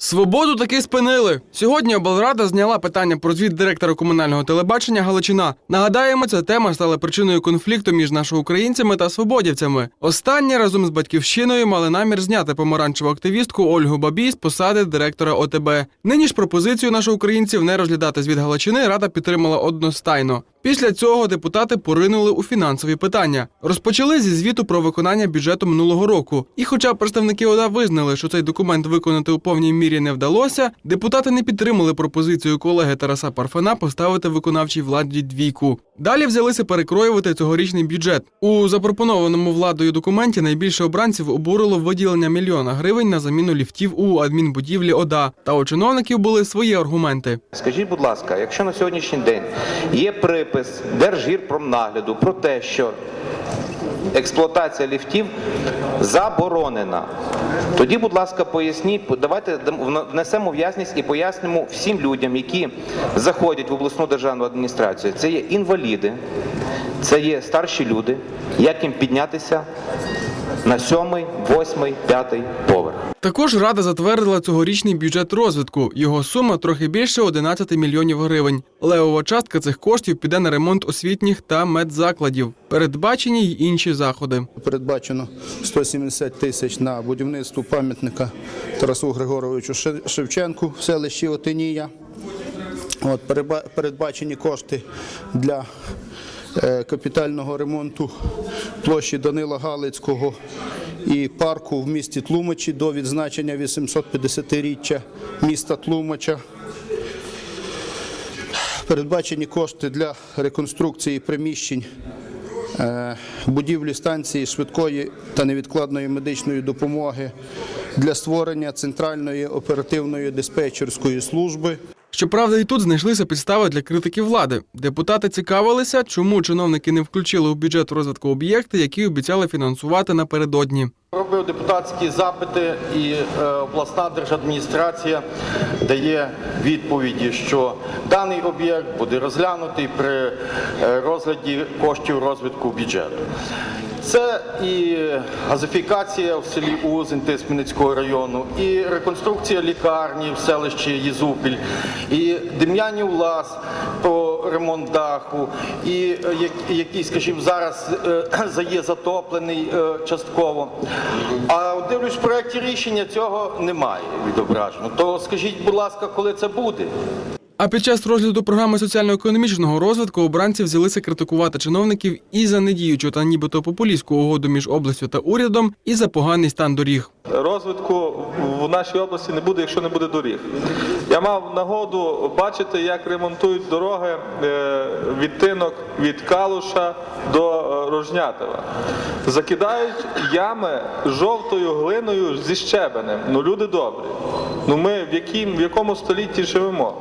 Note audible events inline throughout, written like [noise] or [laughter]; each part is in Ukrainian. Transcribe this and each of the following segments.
Свободу таки спинили. Сьогодні облрада зняла питання про звіт директора комунального телебачення Галичина. Нагадаємо, ця тема стала причиною конфлікту між нашоукраїнцями та свободівцями. Останні разом з батьківщиною мали намір зняти помаранчеву активістку Ольгу Бабій з посади директора ОТБ. Нині ж пропозицію нашоукраїнців не розглядати звіт Галичини рада підтримала одностайно. Після цього депутати поринули у фінансові питання. Розпочали зі звіту про виконання бюджету минулого року. І хоча представники ОДА визнали, що цей документ виконати у повній мірі не вдалося, депутати не підтримали пропозицію колеги Тараса Парфана поставити виконавчій владі двійку. Далі взялися перекроювати цьогорічний бюджет. У запропонованому владою документі найбільше обранців обурило виділення мільйона гривень на заміну ліфтів у адмінбудівлі ОДА. Та у чиновників були свої аргументи. Скажіть, будь ласка, якщо на сьогоднішній день є припис Держгірпромнагляду про те, що експлуатація ліфтів заборонена, тоді, будь ласка, поясніть, давайте внесемо в ясність і пояснимо всім людям, які заходять в обласну державну адміністрацію. Це є інваліди, це є старші люди, як їм піднятися на сьомий, восьмий, п'ятий поверх. Також рада затвердила цьогорічний бюджет розвитку. Його сума трохи більше 11 мільйонів гривень. Левова частка цих коштів піде на ремонт освітніх та медзакладів. Передбачені й інші заходи. Передбачено 170 тисяч на будівництво пам'ятника Тарасу Григоровичу Шевченку в селищі Отинія. От, передбачені кошти для капітального ремонту площі Данила Галицького і парку в місті Тлумачі до відзначення 850-річчя міста Тлумача. Передбачені кошти для реконструкції приміщень е, будівлі станції швидкої та невідкладної медичної допомоги для створення центральної оперативної диспетчерської служби. Щоправда, і тут знайшлися підстави для критики влади. Депутати цікавилися, чому чиновники не включили у бюджет розвитку об'єкти, які обіцяли фінансувати напередодні. Робив депутатські запити, і е, обласна держадміністрація дає відповіді, що даний об'єкт буде розглянутий при е, розгляді коштів розвитку бюджету. Це і газифікація в селі Узин Тисменницького району, і реконструкція лікарні в селищі Єзупіль, і Дем'янів Лас по ремонт даху, і який, скажімо, зараз е, [clears throat] є затоплений е, частково. А дивлюсь, в проєкті рішення цього немає відображено. То скажіть, будь ласка, коли це буде? А під час розгляду програми соціально-економічного розвитку обранці взялися критикувати чиновників і за недіючу та нібито популістську угоду між областю та урядом, і за поганий стан доріг. розвитку в нашій області не буде, якщо не буде доріг. Я мав нагоду бачити, як ремонтують дороги е, відтинок від Калуша до е, Рожнятова. Закидають ями жовтою глиною зі щебенем. Ну люди добрі. Ну ми в, якому столітті живемо?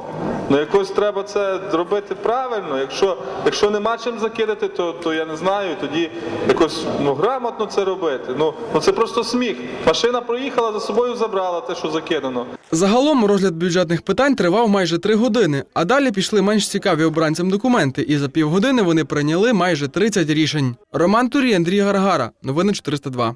Ну якось треба це робити правильно. Якщо, якщо нема чим закидати, то, то я не знаю, тоді якось ну, грамотно це робити. Ну, ну це просто сміх. Машина проїхала, за собою забрала те, що закидано. Загалом розгляд бюджетних питань тривав майже три години, а далі пішли менш цікаві обранцям документи, і за півгодини вони прийняли майже 30 рішень. Роман Турій, Андрій Гаргара. Новини 402.